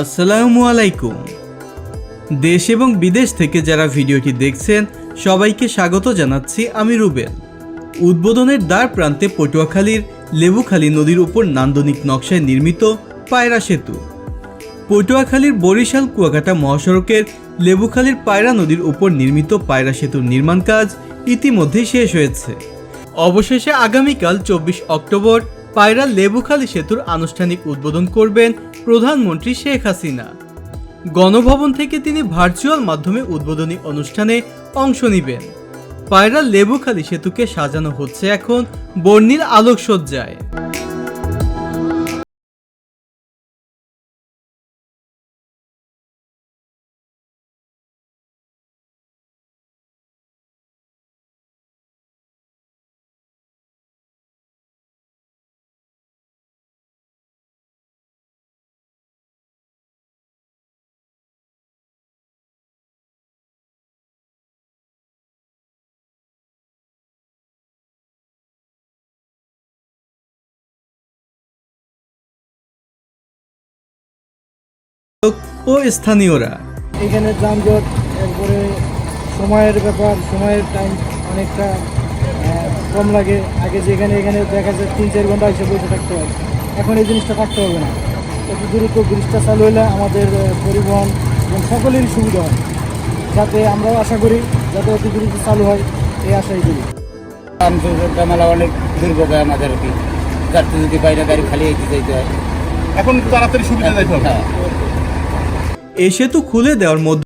আসসালামু আলাইকুম। দেশ এবং বিদেশ থেকে যারা ভিডিওটি দেখছেন, সবাইকে স্বাগত জানাচ্ছি আমি রুবেল। উদ্বোধনের দ্বার প্রান্তে পটুয়াখালীর লেবুখালী নদীর উপর নান্দনিক নকশায় নির্মিত পায়রা সেতু। পটুয়াখালীর বরিশাল কুয়াকাটা মহাসড়কের লেবুখালীর পায়রা নদীর উপর নির্মিত পায়রা সেতুর নির্মাণ কাজ ইতিমধ্যেই শেষ হয়েছে। অবশেষে আগামীকাল চব্বিশ অক্টোবর পায়রা লেবুখালী সেতুর আনুষ্ঠানিক উদ্বোধন করবেন প্রধানমন্ত্রী শেখ হাসিনা। গণভবন থেকে তিনি ভার্চুয়াল মাধ্যমে উদ্বোধনী অনুষ্ঠানে অংশ নেবেন। পায়রা লেবুখালী সেতুকে সাজানো হচ্ছে এখন বর্ণিল আলোকসজ্জায়। ও স্থানীয়রা। এখানে যানজট এরপরে সময়ের ব্যাপার সময়ের টাইম অনেকটা কম লাগে। আগে যেখানে এখানে দেখা যায় তিন চার ঘণ্টা এসে বসে থাকতে হয়। এখন এই জিনিসটা থাকতে হবে না। একটু দ্রুত ব্রিজটা চালু হলে আমাদের পরিবহন এবং সকলেরই সুবিধা হয়। যাতে আমরাও আশা করি যাতে অতি দ্রুত চালু হয় এই আশাই করি। মেলা অনেক দুর্ভোগ হয় আমাদের আর কি যাত্রী যদি বাইরে গাড়ি খালি হইতে যাইতে হয় এখন তাড়াতাড়ি সুবিধা যাইতে হবে। হ্যাঁ। এ তো খুলে দেওয়ার মধ্যে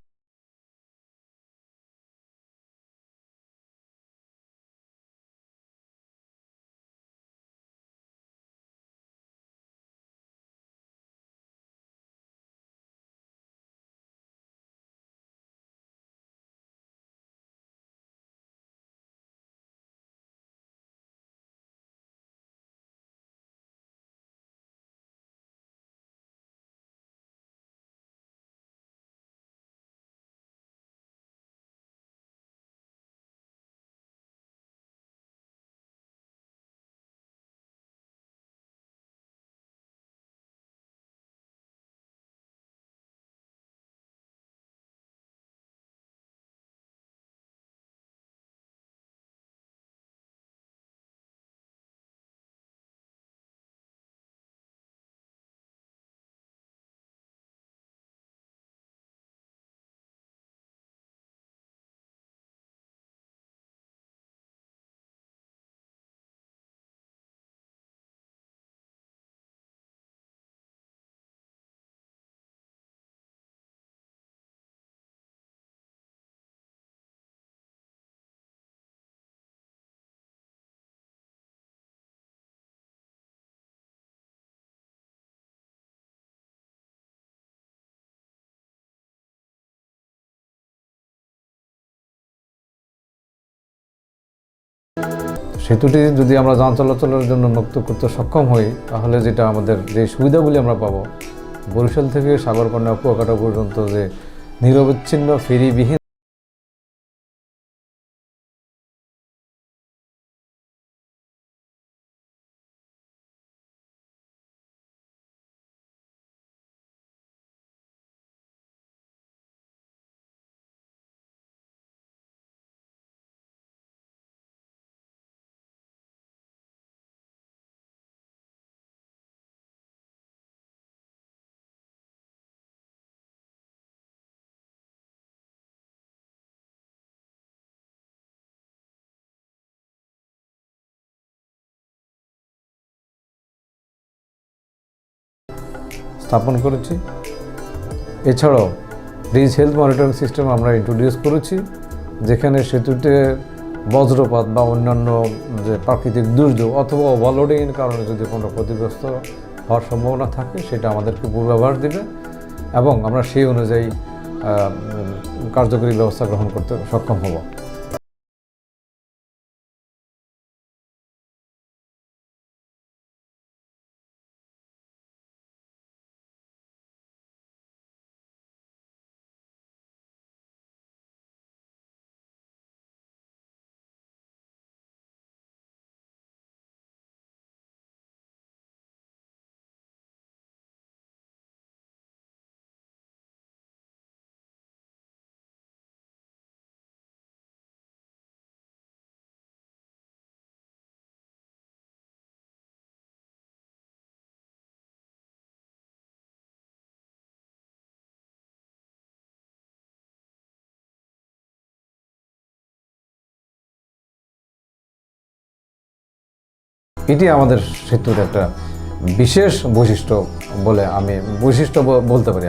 সেতুটি যদি আমরা যান চলাচলের জন্য মুক্ত করতে সক্ষম হই, তাহলে যেটা আমাদের যে সুবিধাগুলি আমরা পাবো, বরিশাল থেকে সাগরকন্যা কুয়াকাটা পর্যন্ত যে নিরবচ্ছিন্ন, ফেরিবিহীন স্থাপন করেছি। এছাড়াও ব্রিজ হেলথ মনিটরিং সিস্টেম আমরা ইন্ট্রোডিউস করেছি, যেখানে সেতুতে বজ্রপাত বা অন্যান্য যে প্রাকৃতিক দুর্যোগ অথবা ওভারলোডিংয়ের কারণে যদি কোনো ক্ষতিগ্রস্ত হওয়ার সম্ভাবনা থাকে, সেটা আমাদেরকে পূর্বাভাস দেবে এবং আমরা সেই অনুযায়ী কার্যকরী ব্যবস্থা গ্রহণ করতে সক্ষম হব। এটি আমাদের সেতুর একটা বিশেষ বৈশিষ্ট্য বলে আমি বৈশিষ্ট্য বলতে পারি।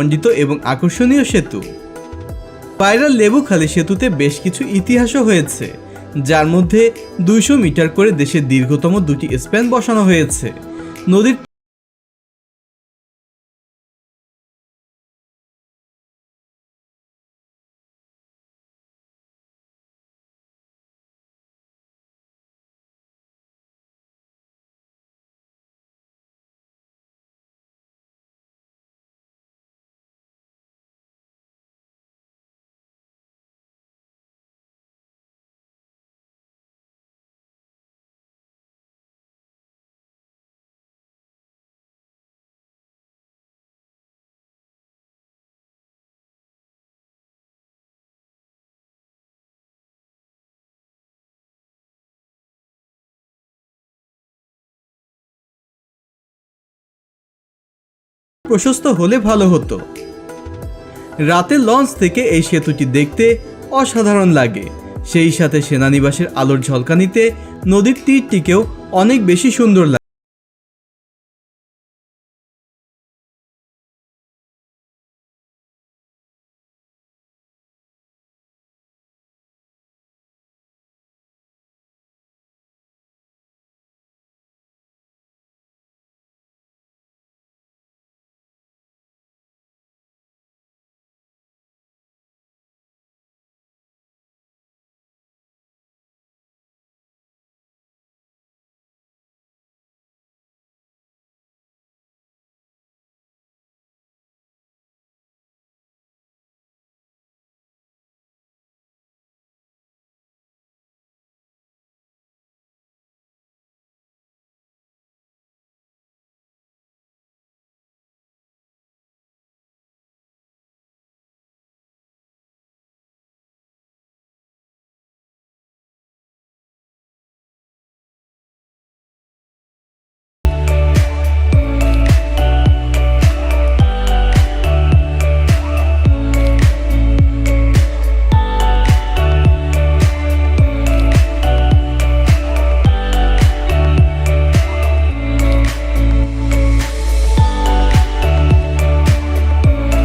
মণ্ডিত এবং আকর্ষণীয় সেতু। পায়রা লেবুখালী সেতুতে বেশ কিছু ইতিহাসও হয়েছে, যার মধ্যে দুইশো মিটার করে দেশের দীর্ঘতম দুটি স্প্যান বসানো হয়েছে। নদীর প্রশস্ত হলে ভালো হতো। রাতে লঞ্চ থেকে এই সেতুটি দেখতে অসাধারণ লাগে। সেই সাথে সেনানিবাসের আলোর ঝলকানিতে নদীর তীরটিকেও অনেক বেশি সুন্দর লাগে